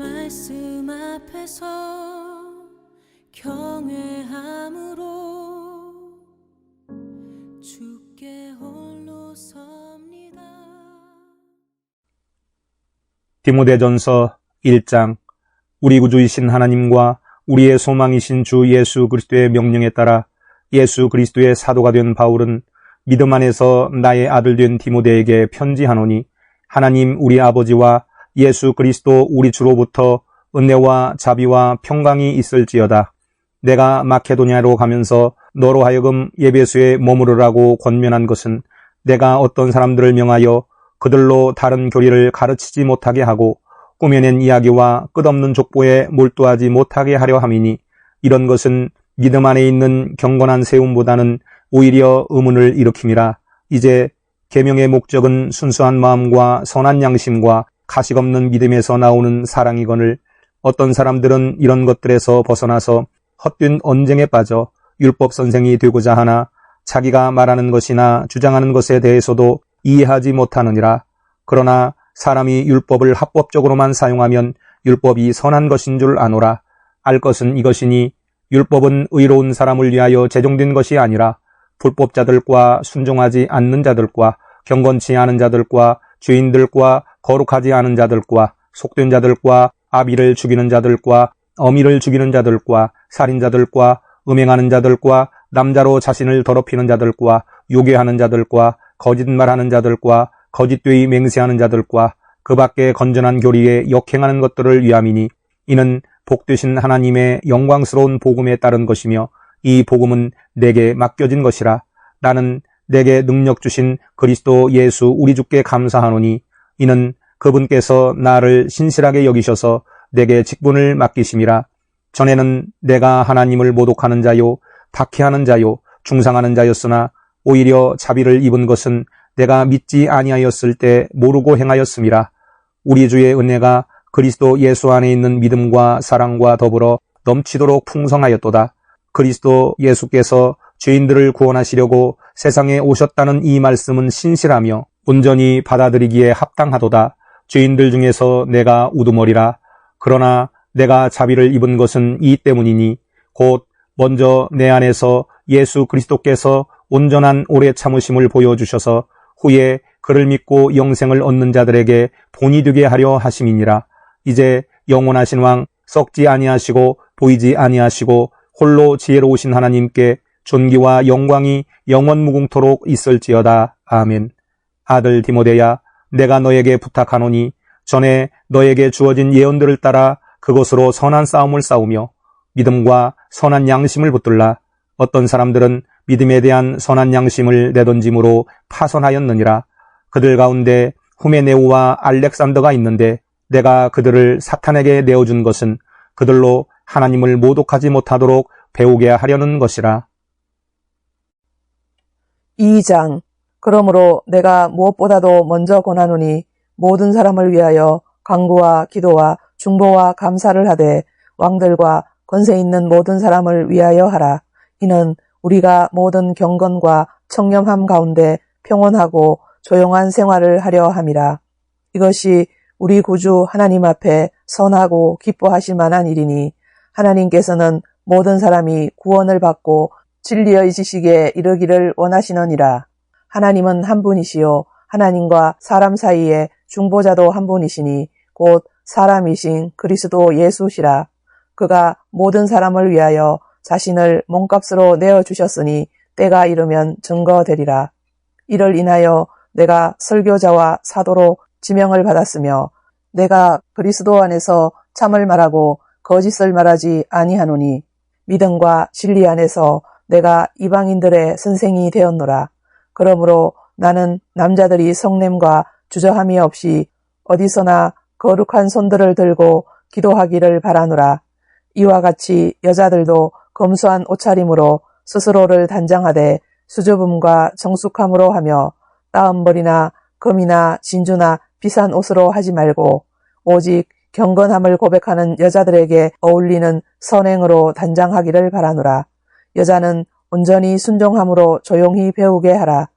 말씀 앞에서 경외함으로 주께 홀로 섭니다. 디모데전서 1장 우리 구주이신 하나님과 우리의 소망이신 주 예수 그리스도의 명령에 따라 예수 그리스도의 사도가 된 바울은 믿음 안에서 나의 아들 된 디모데에게 편지하노니 하나님 우리 아버지와 예수 그리스도 우리 주로부터 은혜와 자비와 평강이 있을지어다. 내가 마케도니아로 가면서 너로 하여금 예배소에 머무르라고 권면한 것은 내가 어떤 사람들을 명하여 그들로 다른 교리를 가르치지 못하게 하고 꾸며낸 이야기와 끝없는 족보에 몰두하지 못하게 하려 함이니 이런 것은 믿음 안에 있는 경건한 세움보다는 오히려 의문을 일으킴이라 이제 계명의 목적은 순수한 마음과 선한 양심과 가식 없는 믿음에서 나오는 사랑이거늘 어떤 사람들은 이런 것들에서 벗어나서 헛된 언쟁에 빠져 율법 선생이 되고자 하나 자기가 말하는 것이나 주장하는 것에 대해서도 이해하지 못하느니라. 그러나 사람이 율법을 합법적으로만 사용하면 율법이 선한 것인 줄 아노라. 알 것은 이것이니 율법은 의로운 사람을 위하여 제정된 것이 아니라 불법자들과 순종하지 않는 자들과 경건치 않은 자들과 죄인들과 거룩하지 않은 자들과 속된 자들과 아비를 죽이는 자들과 어미를 죽이는 자들과 살인자들과 음행하는 자들과 남자로 자신을 더럽히는 자들과 요괴하는 자들과 거짓말하는 자들과 거짓되이 맹세하는 자들과 그 밖에 건전한 교리에 역행하는 것들을 위함이니 이는 복되신 하나님의 영광스러운 복음에 따른 것이며 이 복음은 내게 맡겨진 것이라. 나는 내게 능력 주신 그리스도 예수 우리 주께 감사하노니 이는 그분께서 나를 신실하게 여기셔서 내게 직분을 맡기심이라 전에는 내가 하나님을 모독하는 자요 박해하는 자요 중상하는 자였으나 오히려 자비를 입은 것은 내가 믿지 아니하였을 때 모르고 행하였음이라 우리 주의 은혜가 그리스도 예수 안에 있는 믿음과 사랑과 더불어 넘치도록 풍성하였도다. 그리스도 예수께서 죄인들을 구원하시려고 세상에 오셨다는 이 말씀은 신실하며 온전히 받아들이기에 합당하도다. 죄인들 중에서 내가 우두머리라. 그러나 내가 자비를 입은 것은 이 때문이니 곧 먼저 내 안에서 예수 그리스도께서 온전한 오래 참으심을 보여주셔서 후에 그를 믿고 영생을 얻는 자들에게 본이 되게 하려 하심이니라. 이제 영원하신 왕 썩지 아니하시고 보이지 아니하시고 홀로 지혜로우신 하나님께 존귀와 영광이 영원 무궁토록 있을지어다. 아멘. 아들 디모데야, 내가 너에게 부탁하노니 전에 너에게 주어진 예언들을 따라 그것으로 선한 싸움을 싸우며 믿음과 선한 양심을 붙들라. 어떤 사람들은 믿음에 대한 선한 양심을 내던짐으로 파선하였느니라. 그들 가운데 후메네오와 알렉산더가 있는데 내가 그들을 사탄에게 내어준 것은 그들로 하나님을 모독하지 못하도록 배우게 하려는 것이라. 2장 그러므로 내가 무엇보다도 먼저 권하노니 모든 사람을 위하여 강구와 기도와 중보와 감사를 하되 왕들과 권세 있는 모든 사람을 위하여 하라. 이는 우리가 모든 경건과 청렴함 가운데 평온하고 조용한 생활을 하려 함이라. 이것이 우리 구주 하나님 앞에 선하고 기뻐하실 만한 일이니 하나님께서는 모든 사람이 구원을 받고 진리의 지식에 이르기를 원하시느니라. 하나님은 한 분이시요 하나님과 사람 사이에 중보자도 한 분이시니 곧 사람이신 그리스도 예수시라. 그가 모든 사람을 위하여 자신을 몸값으로 내어 주셨으니 때가 이르면 증거되리라. 이를 인하여 내가 설교자와 사도로 지명을 받았으며 내가 그리스도 안에서 참을 말하고 거짓을 말하지 아니하노니 믿음과 진리 안에서 내가 이방인들의 선생이 되었노라. 그러므로 나는 남자들이 성냄과 주저함이 없이 어디서나 거룩한 손들을 들고 기도하기를 바라노라. 이와 같이 여자들도 검소한 옷차림으로 스스로를 단장하되 수줍음과 정숙함으로 하며 따음벌이나 금이나 진주나 비싼 옷으로 하지 말고 오직 경건함을 고백하는 여자들에게 어울리는 선행으로 단장하기를 바라노라. 여자는 온전히 순종함으로 조용히 배우게 하라.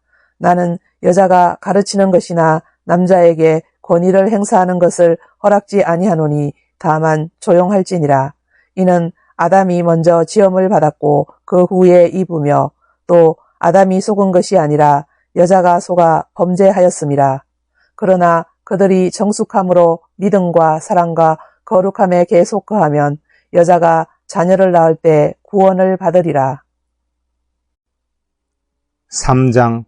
나는 여자가 가르치는 것이나 남자에게 권위를 행사하는 것을 허락지 아니하노니 다만 조용할지니라. 이는 아담이 먼저 지음을 받았고 그 후에 입으며 또 아담이 속은 것이 아니라 여자가 속아 범죄하였음이라. 그러나 그들이 정숙함으로 믿음과 사랑과 거룩함에 계속 거하면 여자가 자녀를 낳을 때 구원을 받으리라. 3장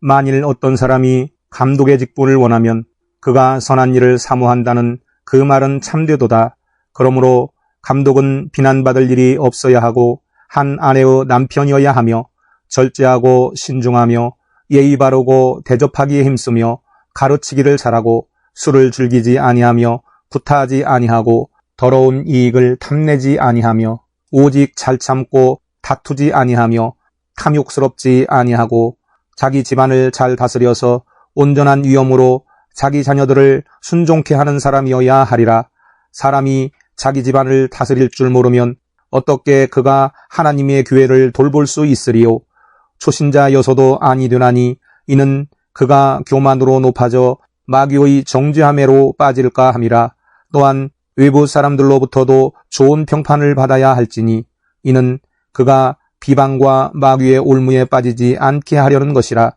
만일 어떤 사람이 감독의 직분을 원하면 그가 선한 일을 사모한다는 그 말은 참되도다. 그러므로 감독은 비난받을 일이 없어야 하고 한 아내의 남편이어야 하며 절제하고 신중하며 예의 바르고 대접하기에 힘쓰며 가르치기를 잘하고 술을 즐기지 아니하며 구타하지 아니하고 더러운 이익을 탐내지 아니하며 오직 잘 참고 다투지 아니하며 탐욕스럽지 아니하고 자기 집안을 잘 다스려서 온전한 위엄으로 자기 자녀들을 순종케 하는 사람이어야 하리라. 사람이 자기 집안을 다스릴 줄 모르면 어떻게 그가 하나님의 교회를 돌볼 수 있으리요. 초신자여서도 아니 되나니 이는 그가 교만으로 높아져 마귀의 정죄함에로 빠질까 함이라. 또한 외부 사람들로부터도 좋은 평판을 받아야 할지니 이는 그가 비방과 마귀의 올무에 빠지지 않게 하려는 것이라.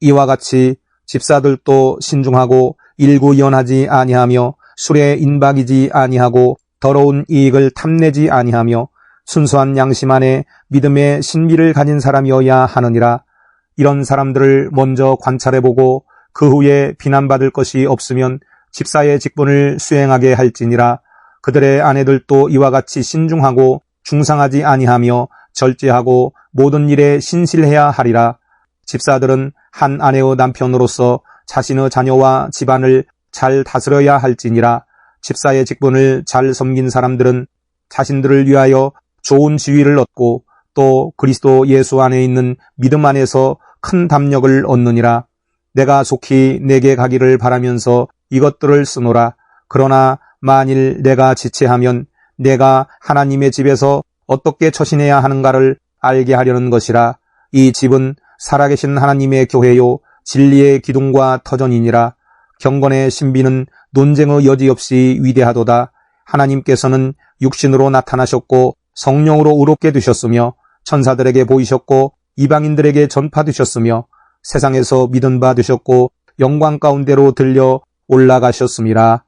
이와 같이 집사들도 신중하고 일구연하지 아니하며 술에 인박이지 아니하고 더러운 이익을 탐내지 아니하며 순수한 양심 안에 믿음의 신비를 가진 사람이어야 하느니라. 이런 사람들을 먼저 관찰해보고 그 후에 비난받을 것이 없으면 집사의 직분을 수행하게 할지니라. 그들의 아내들도 이와 같이 신중하고 중상하지 아니하며 절제하고 모든 일에 신실해야 하리라. 집사들은 한 아내의 남편으로서 자신의 자녀와 집안을 잘 다스려야 할지니라. 집사의 직분을 잘 섬긴 사람들은 자신들을 위하여 좋은 지위를 얻고 또 그리스도 예수 안에 있는 믿음 안에서 큰 담력을 얻느니라. 내가 속히 내게 가기를 바라면서 이것들을 쓰노라. 그러나 만일 내가 지체하면 내가 하나님의 집에서 어떻게 처신해야 하는가를 알게 하려는 것이라. 이 집은 살아계신 하나님의 교회요 진리의 기둥과 터전이니라. 경건의 신비는 논쟁의 여지 없이 위대하도다. 하나님께서는 육신으로 나타나셨고 성령으로 의롭게 되셨으며 천사들에게 보이셨고 이방인들에게 전파되셨으며 세상에서 믿은 바 되셨고 영광 가운데로 들려 올라가셨습니다.